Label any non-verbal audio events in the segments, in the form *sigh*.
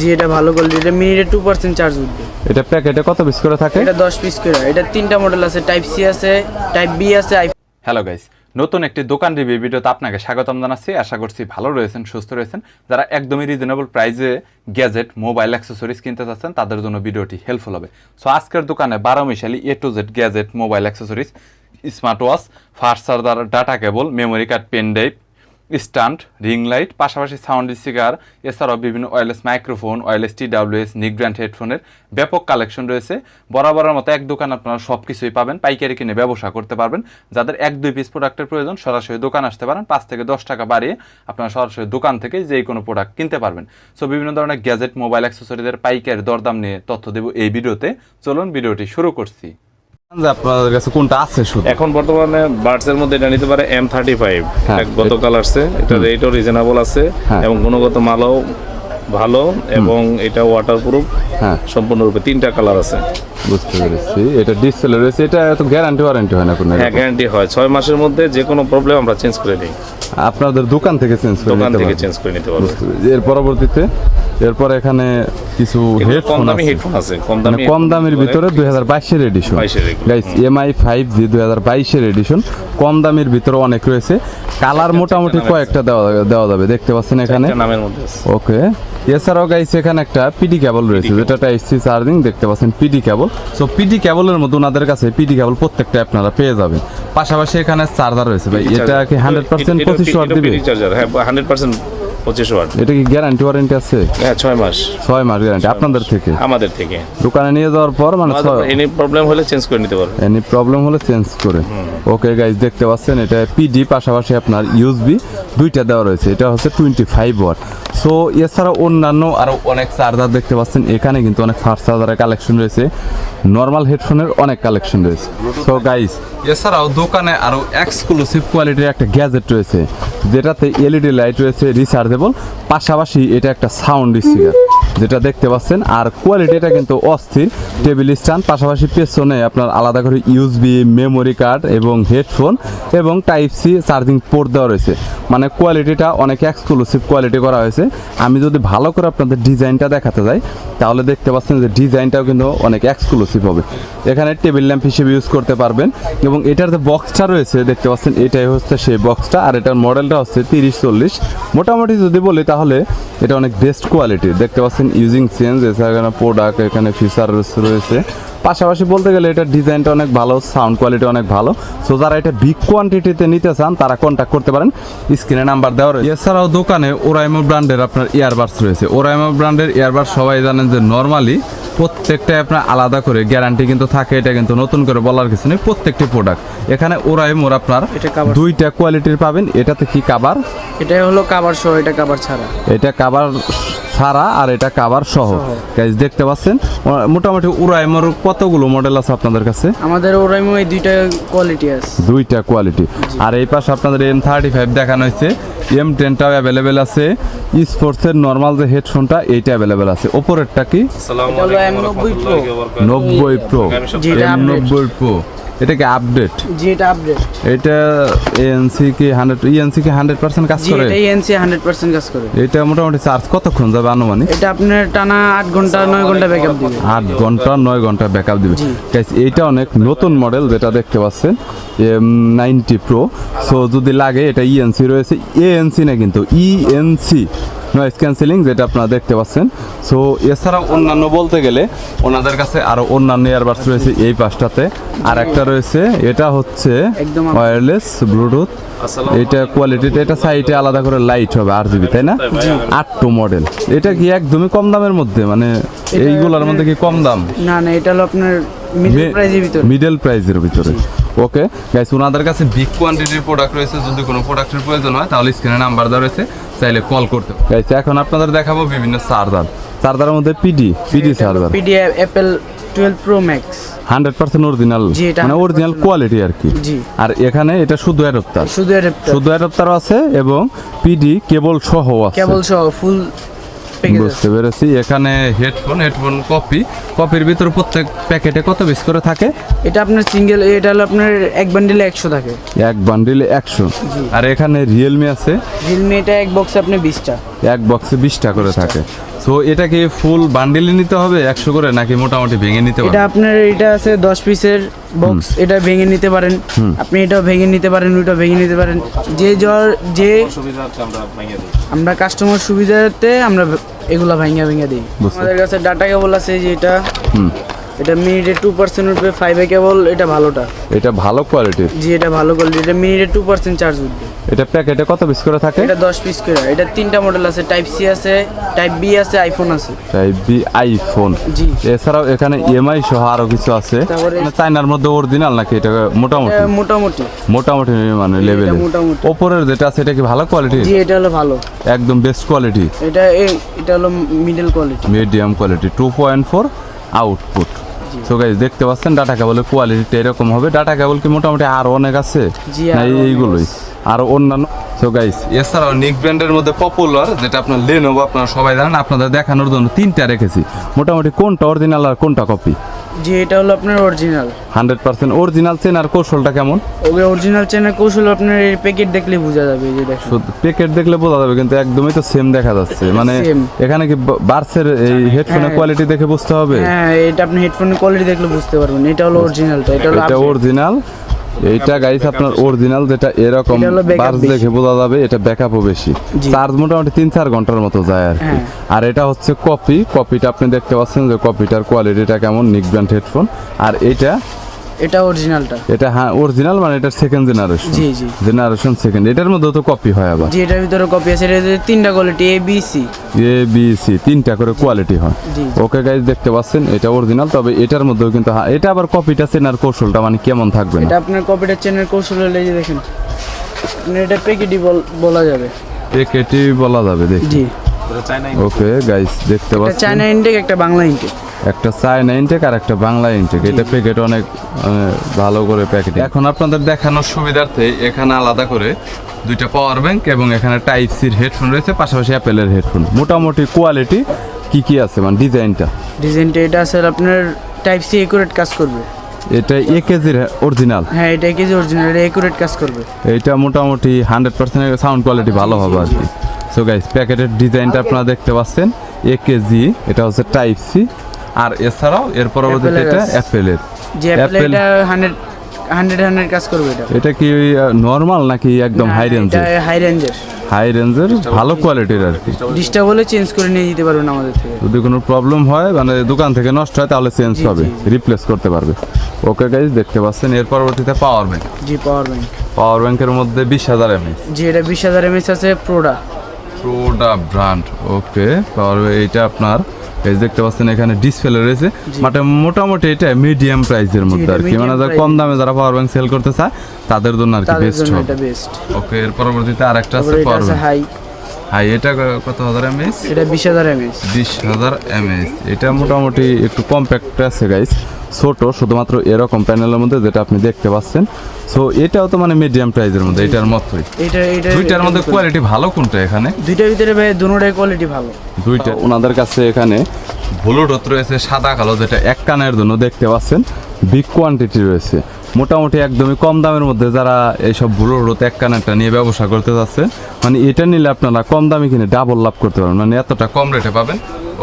জি। এটা ভালো কোয়ালিটি এটা মিনিটে টু পার্সেন্ট চার্জ উঠবে। এটা প্যাকেটে কত পিস করে থাকে? এটা দশ পিস করে। এটা তিনটা মডেল আছে টাইপ সি আছে টাইপ বি আছে হ্যালো গাইস নতুন একটি দোকান রিভিউ ভিডিওতে আপনাকে স্বাগতম জানাচ্ছি। আশা করছি ভালো রয়েছেন সুস্থ রয়েছেন। যারা একদমই রিজনেবল প্রাইসে গ্যাজেট মোবাইল অ্যাক্সেসরিজ কিনতে চাচ্ছেন তাদের জন্য ভিডিওটি হেল্পফুল হবে। সো আজকের দোকানে বারো মিশালি A to Z gadget mobile accessories smart watch fast charger data cable memory card pen drive stand ring light, পাশাপাশি সাউন্ড স্পিকার, এছাড়াও বিভিন্ন wireless microphone wireless T WS নিক ব্র্যান্ড হেডফোনের ব্যাপক কালেকশন রয়েছে। বরাবরের মতো এক দোকান আপনারা সব কিছুই পাবেন, পাইকারি কিনে ব্যবসা করতে পারবেন। যাদের এক দুই পিস প্রোডাক্টের প্রয়োজন, সরাসরি দোকান আসতে পারেন। পাঁচ থেকে দশ টাকা বাড়িয়ে আপনারা সরাসরি দোকান থেকে যে কোনো প্রোডাক্ট কিনতে পারবেন। সো বিভিন্ন ধরনের গ্যাজেট মোবাইল অ্যাক্সেসরিদের পাইকারি দরদাম নিয়ে তথ্য দেব এই ভিডিওতে। চলুন, ভিডিওটি শুরু করছি। আপনাদের কাছে কোনটা আছে শুধু। এখন বর্তমানে বার্ডস এর মধ্যে এটা নিতে পারে এম থার্টি ফাইভ হ্যাঁ, গতকাল আসছে এটা রেটও রিজনেবল আছে হ্যাঁ। এবং গুণগত মালও ভালো এবং এটা ওয়াটার প্রুফ হ্যাঁ। সম্পূর্ণরূপে তিনটা কালার আছে। বুঝতে পেরেছি। এটা ডিসপ্লে রয়েছে এটা তো গ্যারান্টি ওয়ারেন্টি হয় না কোনো হ্যাঁ গ্যারান্টি হয়। ছয় মাসের মধ্যে যে কোনো প্রবলেম আমরা চেঞ্জ করে দিই আপনাদের দোকান থেকে চেঞ্জ করে দোকান থেকে চেঞ্জ করে নিতে পারব এর পরবর্তীতে এরপর এখানে কিছু হেডফোন দামি হেডফোন আছে কম মানে দামি কম দামের ভিতরে দুই হাজার বাইশের এডিশন 22 এর এগুলো, গাইস এমআই জি দুই হাজার বাইশের এডিশন কম দামের ভিতরে অনেক রয়েছে। কালার মোটামুটি কয়েকটা দেওয়া দেওয়া যাবে। দেখতে পাচ্ছেন এখানে? নামের মধ্যে ওকে এছাড়াও গাইস এখানে একটা পিডি কেবল রয়েছে যেটা টাইপ সি চার্জিং দেখতে পাচ্ছেন পিডি কেবল সো পিডি কেবলের মধ্যে ওনাদের কাছে পিডি কেবল প্রত্যেকটা আপনারা পেয়ে যাবেন। পাশাপাশি এখানে চার্জার রয়েছে। ভাই এটা কি হান্ড্রেড পার্সেন্ট এটা- পঁচিশ ওয়াট এটা দিবে? চার্জার হ্যাঁ হান্ড্রেড পার্সেন্ট পঁচিশ ওয়াট এটা কি গ্যারান্টি ওয়ারেন্টি আছে? হ্যাঁ ছয় মাস। ছয় মাস গ্যারান্টি আপনাদের থেকে? আমাদের থেকে। দোকানে নিয়ে যাওয়ার পর মানে এনি প্রবলেম হলে চেঞ্জ করে নিতে পারবে। এনি প্রবলেম হলে চেঞ্জ করে। ওকে গাইজ দেখতে পাচ্ছেন এটা পিডি পাশাপাশি আপনার ইউএসবি দুইটা দেওয়া রয়েছে। এটা হচ্ছে টোয়েন্টি ফাইভ ওয়াট সো এছাড়া অন্যান্য আরও অনেক চার্জার দেখতে পাচ্ছেন। এখানে কিন্তু অনেক ফাস্ট চার্জারের কালেকশন রয়েছে। নর্মাল হেডফোনের অনেক কালেকশন রয়েছে। সো গাইজ এছাড়াও দোকানে আরও এক্সক্লুসিভ কোয়ালিটির একটা গ্যাজেট রয়েছে। যেটাতে এলইডি লাইট রয়েছে রিচার্জেবল পাশাপাশি এটা একটা সাউন্ড স্পিকার যেটা দেখতে পাচ্ছেন, আর কোয়ালিটিটা কিন্তু অস্থির। টেবিল স্ট্যান্ড, পাশাপাশি পেছনে আপনার আলাদা করে ইউএসবি মেমোরি কার্ড এবং হেডফোন এবং টাইপ সি চার্জিং পোর্ট দেওয়া রয়েছে। মানে কোয়ালিটিটা অনেক এক্সক্লুসিভ কোয়ালিটি করা হয়েছে। আমি যদি ভালো করে আপনাদের ডিজাইনটা দেখাতে যাই, তাহলে দেখতে পাচ্ছেন যে ডিজাইনটাও কিন্তু অনেক এক্সক্লুসিভ হবে। এখানে টেবিল ল্যাম্প হিসেবে ইউজ করতে পারবেন এবং এটার যে বক্সটা রয়েছে, দেখতে পাচ্ছেন এটাই হচ্ছে সেই বক্সটা আর এটার মডেলটা হচ্ছে তিরিশ চল্লিশ। মোটামুটি যদি বলি তাহলে এটা অনেক বেস্ট কোয়ালিটি দেখতে পাচ্ছেন ইউজিং চেঞ্জ এছাড়া প্রোডাক্ট এখানে ফিচার রয়েছে। পাশাপাশি বলতে গেলে এটা ডিজাইনটা অনেক ভালো সাউন্ড কোয়ালিটি অনেক ভালো। সো যারা এটা বিগ কোয়ান্টিটিতে নিতে চান, তারা কন্ট্যাক্ট করতে পারেন। স্ক্রিনে নাম্বার দেওয়া রয়েছে। এছাড়াও দোকানে ওরাইমো ব্র্যান্ডের আপনার ইয়ারবাডস রয়েছে। ওরাইমো ব্র্যান্ডের ইয়ারবাডস সবাই জানেন যে নর্মালি প্রত্যেকটাই আপনার আলাদা করে গ্যারান্টি কিন্তু থাকে এটা কিন্তু নতুন করে বলার কিছু নেই প্রত্যেকটি প্রোডাক্ট এখানে ওরাই মোর আপনার। দুইটা কোয়ালিটির পাবেন এটাতে কি কাবার এটা হলো কাবার সহ এটা কাবার ছাড়া। এটা কাবার ছাড়া আর এটা কাবার সহ। গাইজ দেখতে পাচ্ছেন? মোটামুটি উড়াইমোর কতগুলো মডেল আছে আপনাদের কাছে? আমাদের ওরাইমো এই দুইটা কোয়ালিটি আছে। দুইটা কোয়ালিটি আর এই পাশে আপনাদের এম থার্টি ফাইভ দেখানো হয়েছে। এম টেনটাও অ্যাভেলেবেল আছে। স্পোর্টসের নর্মাল যে হেডফোনটা এইটা অ্যাভেলেবেল আছে। ওপরেরটা কি? আসসালামু এটা হলো আলাইকুম M90 Pro। ওয়া নব্বই প্রো জি, এটা এম নব্বই প্রো এটা কি আপডেট জি এটা আপডেট এটা এএনসি কি হান্ড্রেড ইএনসি কি হান্ড্রেড পার্সেন্ট কাজ করে? জি এটা এনসি হান্ড্রেড পার্সেন্ট কাজ করে। এটা মোটামুটি চার্জ কতক্ষণ যাবে আনুমানিক? এটা আপনার টানা আট ঘণ্টা নয় ঘণ্টা ব্যাকআপ দিবে। আট ঘণ্টা নয় ঘণ্টা ব্যাকআপ দিবে। Guys, এইটা অনেক নতুন মডেল যেটা দেখতে পাচ্ছেন এম নাইনটি প্রো সো যদি লাগে এটা ইএনসি রয়েছে। এএনসি না কিন্তু ইএনসি নয়েজ ক্যান্সেলিং যেটা আপনারা দেখতে পাচ্ছেন। সো এছাড়াও অন্যান্য বলতে গেলে ওনাদের কাছে আরও অন্যান্য ইয়ারবাডস রয়েছে এই পাশটাতে। আর একটা রয়েছে এটা হচ্ছে ওয়্যারলেস ব্লুটুথ এটা কোয়ালিটিটা এটা সাইডে আলাদা করে লাইট হবে আর জিবি তাই না? আটটো মডেল এটা কি একদমই কম দামের মধ্যে? মানে এইগুলোর মধ্যে কি কম দাম? না না এটা হলো আপনার মিডল প্রাইজের ভিতরে। মিডল প্রাইজের ভিতরে। ওকে। গাইস ওনাদের কাছে বিগ কোয়ান্টিটির প্রোডাক্ট রয়েছে। যদি কোনো প্রোডাক্টের প্রয়োজন হয় তাহলে স্ক্রিনে নাম্বার দেওয়া রয়েছে চাইলে কল করতে গাইস এখন আপনাদের দেখাবো বিভিন্ন চার্জার চার্জারের মধ্যে PD PD charger PDF Apple twelve Pro Max hundred percent original মানে অরিজিনাল কোয়ালিটি আর কি। জি। আর এখানে এটা শুধু অ্যাডাপ্টার শুধু অ্যাডাপ্টার শুধু অ্যাডাপ্টার আছে এবং পিডি কেবল সহ আছে। কেবল সহ ফুল বুঝতে পেরেছি। এখানে হেডফোন হেডফোন কপি কপির ভিতর প্রত্যেক প্যাকেটে কত পিস করে থাকে? এটা আপনার সিঙ্গেল এটা হলো আপনার এক বান্ডিলে একশো থাকে। এক বান্ডিলে একশো। আর এখানে রিয়েলমি আছে। রিয়েলমি এটা এক বক্সে আপনি বিশটা। এক বক্সে বিশটা করে থাকে। সো এটা কি ফুল বান্ডিলে নিতে হবে একশো করে নাকি মোটামুটি ভেঙে নিতে এটা আপনার এটা আছে দশ পিসের বক্স এটা ভেঙে নিতে পারেন। আপনি এটাও ভেঙে নিতে পারেন ওইটাও ভেঙে নিতে পারেন। যে জ্বর যে সুবিধা হচ্ছে আমরা ভেঙে দিই। আমরা কাস্টমার সুবিধাতে আমরা এগুলা ভাঙিয়া ভেঙে দিই। আমাদের কাছে ডাটা কেবল আছে যে এটা। এটা মিনিটে টু পার্সেন্ট উঠবে ফাইভে কেবল এটা ভালোটা। এটা ভালো কোয়ালিটির জি এটা ভালো কোয়ালিটি এটা মিনিটে টু পার্সেন্ট চার্জ উঠবে। এটা প্যাকেটে কত পিস করে থাকে? এটা দশ পিস করে। এটা তিনটা মডেল আছে টাইপ সি আছে টাইপ বি আছে আইফোন আছে। টাইপ বি আইফোন জি। এছাড়াও এখানে ইএমআই সহ আরও কিছু আছে। তারপরে- মানে চাইনার মধ্যে অরিজিনাল নাকি এটা মোটামুটি? মোটামুটি। মোটামুটি মানে লেভেলে মোটামুটি। ওপরের যেটা আছে এটা কি ভালো কোয়ালিটি জি এটা হলো ভালো। একদম বেস্ট কোয়ালিটি এটা এটা হলো middle quality medium quality two point four output so guys দেখতে পাচ্ছেন ডাটা কেবলের কোয়ালিটিটা এরকম হবে। ডাটা কেবল কি মোটামুটি আরও অনেক আছে? না এইগুলোই? আরও অন্যান্য? সো গাইস এছাড়াও নিক ব্র্যান্ডের মধ্যে পপুলার যেটা আপনার লেনোভো আপনারা সবাই জানেন আপনাদের দেখানোর জন্য তিনটা রেখেছি। মোটামুটি কোনটা অরিজিনাল আর কোনটা কপি জি এটা হলো আপনার অরিজিনাল হান্ড্রেড পার্সেন্ট অরিজিনাল চেনার কৌশলটা কেমন? ওকে অরিজিনাল চেনের কৌশল আপনার এই প্যাকেট দেখলে বোঝা যাবে এই যে দেখুন। প্যাকেট দেখলে বোঝা যাবে কিন্তু একদমই তো সেম দেখা যাচ্ছে। *laughs* মানে Same. এখানে কি বার্সের এই হেডফোনের হ্যাঁ। কোয়ালিটি দেখে বুঝতে হবে? হ্যাঁ এটা আপনি হেডফোনের কোয়ালিটি দেখলে বুঝতে পারবেন। এটা হলো অরিজিনালটা এটা হলো এটা। অরিজিনাল এইটা গাইস আপনার অরিজিনাল যেটা এরকম এটা বেশি। দেখে বোঝা যাবে এটা ব্যাকআপও বেশি। চার্জ মোটামুটি তিন চার ঘণ্টার মতো যায় আর কি। হ্যাঁ। আর এটা হচ্ছে কপি কপিটা আপনি দেখতে পাচ্ছেন যে কপিটার কোয়ালিটিটা কেমন নিক ব্র্যান্ড হেডফোন আর এটা এটা অরিজিনালটা এটা হ্যাঁ অরিজিনাল মানে এটা সেকেন্ড জেনারেশন জি জি। জেনারেশন সেকেন্ড এটার মধ্যেও তো কপি হয় আবার। জি এটার ভিতরে কপি আছে। এটা তিনটা quality A B C A B C তিনটা করে কোয়ালিটি হয়। ওকে গাইজ দেখতে পাচ্ছেন এটা অরিজিনাল তবে এটার মধ্যেও কিন্তু হ্যাঁ, এটা আবার কপিটা চেনার কৌশলটা মানে কেমন থাকবে এটা আপনার কপিটার চেনের কৌশল হলে যে দেখেন আপনার এটা প্যাকেটই বলা যাবে। একেটি বলা যাবে দেখি। জি। ওকে গাইস দেখতে পাচ্ছেন? চায়না ইনটেক একটা বাংলা ইনটেক একটা চায়না ইনটেক আর একটা বাংলা ইনটেক এটা প্যাকেট অনেক ভালো করে প্যাকেট এখন আপনাদের দেখানোর সুবিধার্থে এখানে আলাদা করে দুইটা পাওয়ার ব্যাংক এবং এখানে টাইপ সির হেডফোন রয়েছে পাশাপাশি অ্যাপেলের হেডফোন মোটামুটি কোয়ালিটি কি কি আছে মানে ডিজাইনটা ডিজাইনটা এটা আছে আপনার টাইপ সি একুরেট কাজ করবে। এটা এ কেজির অরিজিনাল হ্যাঁ এটা কেজি অরিজিনাল এটা একুরেট কাজ করবে। এইটা মোটামুটি হান্ড্রেড পার্সেন্ট সাউন্ড কোয়ালিটি ভালো হবে আর কি। সো গাইস প্যাকেটের ডিজাইনটা আপনারা দেখতে পাচ্ছেন এ কেজি এটা হচ্ছে টাইপ সি আর এছাড়াও এর পরবর্তীতে এটা। অ্যাপেলের যে অ্যাপেল এটা হান্ড্রেড হান্ড্রেড হান্ড্রেড কাজ করবে এটা। এটা কি নর্মাল নাকি একদম হাই রেঞ্জের হাই রেঞ্জের হাই রেঞ্জের ভালো কোয়ালিটির আর কি। ডিস্টার্ব হলে চেঞ্জ করে নিয়ে যেতে পারবেন আমাদের থেকে। যদি কোনো প্রবলেম হয় মানে দোকান থেকে নষ্ট হয় তাহলে চেঞ্জ হবে। রিপ্লেস করতে পারবে। ওকে গাইজ দেখতে পাচ্ছেন এর পরবর্তীতে পাওয়ার ব্যাংক জি পাওয়ার ব্যাংক পাওয়ার ব্যাংকের মধ্যে বিশ হাজার এমএস জি এটা বিশ হাজার এমএস আছে প্রোডা প্রোডা ব্র্যান্ড ওকে পাওয়ার এইটা আপনার এই দেখতে পাচ্ছেন এখানে ডিসপ্লে রয়েছে। মানে মোটামুটি এটা মিডিয়াম প্রাইসের মধ্যে আর কি। মানে যারা কম দামে যারা পাওয়ার ব্যাংক সেল করতে চায় তাদের জন্য আর কি বেস্ট হবে। ওকে এর পরবর্তীতে আরেকটা আছে পাওয়ার ব্যাংক হাই হাই এটা কত হাজার এমএস এটা বিশ হাজার এমএস বিশ হাজার এমএস এটা মোটামুটি একটু কম্প্যাক্ট আছে গাইস ছোট শুধুমাত্র এরকম প্যানেলের মধ্যে যেটা আপনি দেখতে পাচ্ছেন। সো এটাও তো মানে মিডিয়াম প্রাইসের মধ্যে এটার মতই। এটা এটা দুইটার মধ্যে কোয়ালিটি ভালো কোনটা এখানে? দুইটার ভিতরে ভাই দুটোটাই কোয়ালিটি ভালো। দুইটা। ওনাদের কাছে এখানে ব্লুটুথ রয়েছে সাদা কালো যেটা এক কানের জন্য দেখতে পাচ্ছেন বিগ কোয়ান্টিটি রয়েছে। মোটামুটি একদমই কম দামের মধ্যে যারা এইসব ব্লুটুথ এক কানেরটা নিয়ে ব্যবসা করতে যাচ্ছে মানে এটা নিলে আপনারা কম দামে কিনে ডাবল লাভ করতে পারবেন। মানে এতটা কম রেটে পাবেন।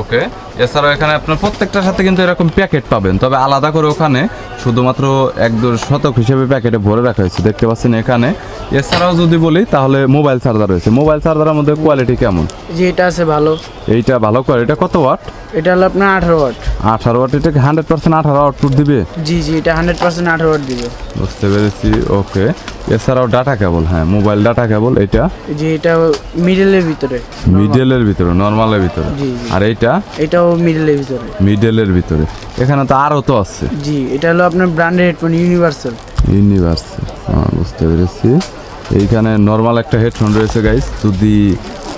ওকে এছাড়াও এখানে আপনার প্রত্যেকটার সাথে কিন্তু এরকম প্যাকেট পাবেন। তবে আলাদা করে ওখানে শুধুমাত্র এক দু শতক হিসেবে প্যাকেটে ভরে রাখা হয়েছে। দেখতে পাচ্ছেন এখানে। এছাড়াও যদি বলি তাহলে মোবাইল চার্জার রয়েছে। মোবাইল চার্জারের মধ্যে কোয়ালিটি কেমন? যে এটা আছে ভালো। এইটা ভালো কোয়ালিটি কত ওয়াট এটা হলো আপনার আঠারো ওয়াট আঠারো ওয়াট এটা হান্ড্রেড পার্সেন্ট আঠারো আউটপুট দিবে? জি জি এটা হান্ড্রেড পার্সেন্ট আঠারো ওয়াট দিবে। বুঝতে পেরেছি ওকে এছাড়াও ডাটা কেবল হ্যাঁ মোবাইল ডাটা কেবল এটা? যে এটা মিডলের ভিতরে। মিডলের ভিতরে নর্মালের ভিতরে। জি, জি। আর এইটা? এটাও মিডলের ভিতরে। মিডলের ভিতরে। এখানে তো আরও তো আছে। জি এটা হলো আপনার ব্র্যান্ডেড হেডফোন ইউনিভার্সাল ইউনিভার্স বুঝতে পেরেছি। এইখানে নর্মাল একটা হেডফোন রয়েছে গাইস যদি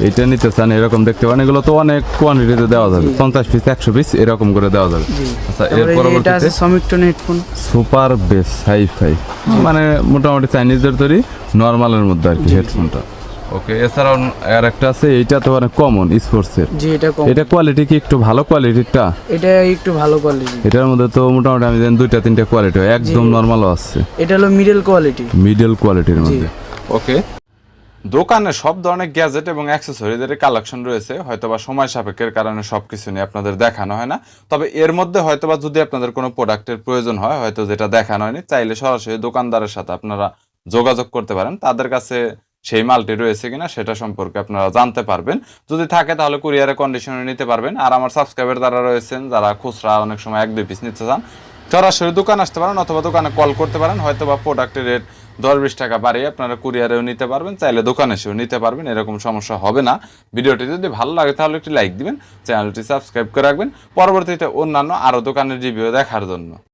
এটা নিতে চান এরকম দেখতে পান এগুলো তো অনেক কোয়ান্টিটিতে দেওয়া যাবে। পঞ্চাশ পিস একশো পিস এরকম করে দেওয়া যাবে। আচ্ছা এর পরবর্তীতে সমিকটন headphone super bass hi fi মানে মোটামুটি চাইনিজদের তৈরি নর্মালের মধ্যে আর কি হেডফোনটা ওকে এছাড়াও আর একটা আছে এইটা তো অনেক কমন স্পোর্টসের জি এটা কম এটা কোয়ালিটি কি একটু ভালো কোয়ালিটিরটা এটা একটু ভালো কোয়ালিটি এটার মধ্যে তো মোটামুটি আমি জানি দুইটা তিনটা কোয়ালিটি একদম নর্মালও আছে। এটা হলো মিডল কোয়ালিটি মিডল কোয়ালিটির মধ্যে। ওকে দোকানে সব ধরনের গ্যাজেট এবং অ্যাক্সেসরিজের কালেকশন রয়েছে হয়তোবা সময় সাপেক্ষের কারণে সব কিছু নিয়ে আপনাদের দেখানো হয় না। তবে এর মধ্যে হয়তোবা যদি আপনাদের কোনো প্রোডাক্টের প্রয়োজন হয় হয়তো যেটা দেখানো হয়নি চাইলে সরাসরি দোকানদারের সাথে আপনারা যোগাযোগ করতে পারেন। তাদের কাছে সেই মালটি রয়েছে কিনা সেটা সম্পর্কে আপনারা জানতে পারবেন। যদি থাকে তাহলে কুরিয়ারে কন্ডিশনে নিতে পারবেন। আর আমার সাবস্ক্রাইবার যারা রয়েছেন, যারা খুচরা অনেক সময় এক দুই পিস নিতে চান, সরাসরি দোকান আসতে পারেন অথবা দোকানে কল করতে পারেন। হয়তো বা প্রোডাক্টের রেট দশ বিশ টাকা বাড়িয়ে আপনারা কুরিয়ারেও নিতে পারবেন, চাইলে দোকানে এসেও নিতে পারবেন, এরকম সমস্যা হবে না। ভিডিওটি যদি ভালো লাগে তাহলে একটি লাইক দিবেন চ্যানেলটি সাবস্ক্রাইব করে রাখবেন। পরবর্তীতে অন্যান্য আরও দোকানের রিভিউ দেখার জন্য।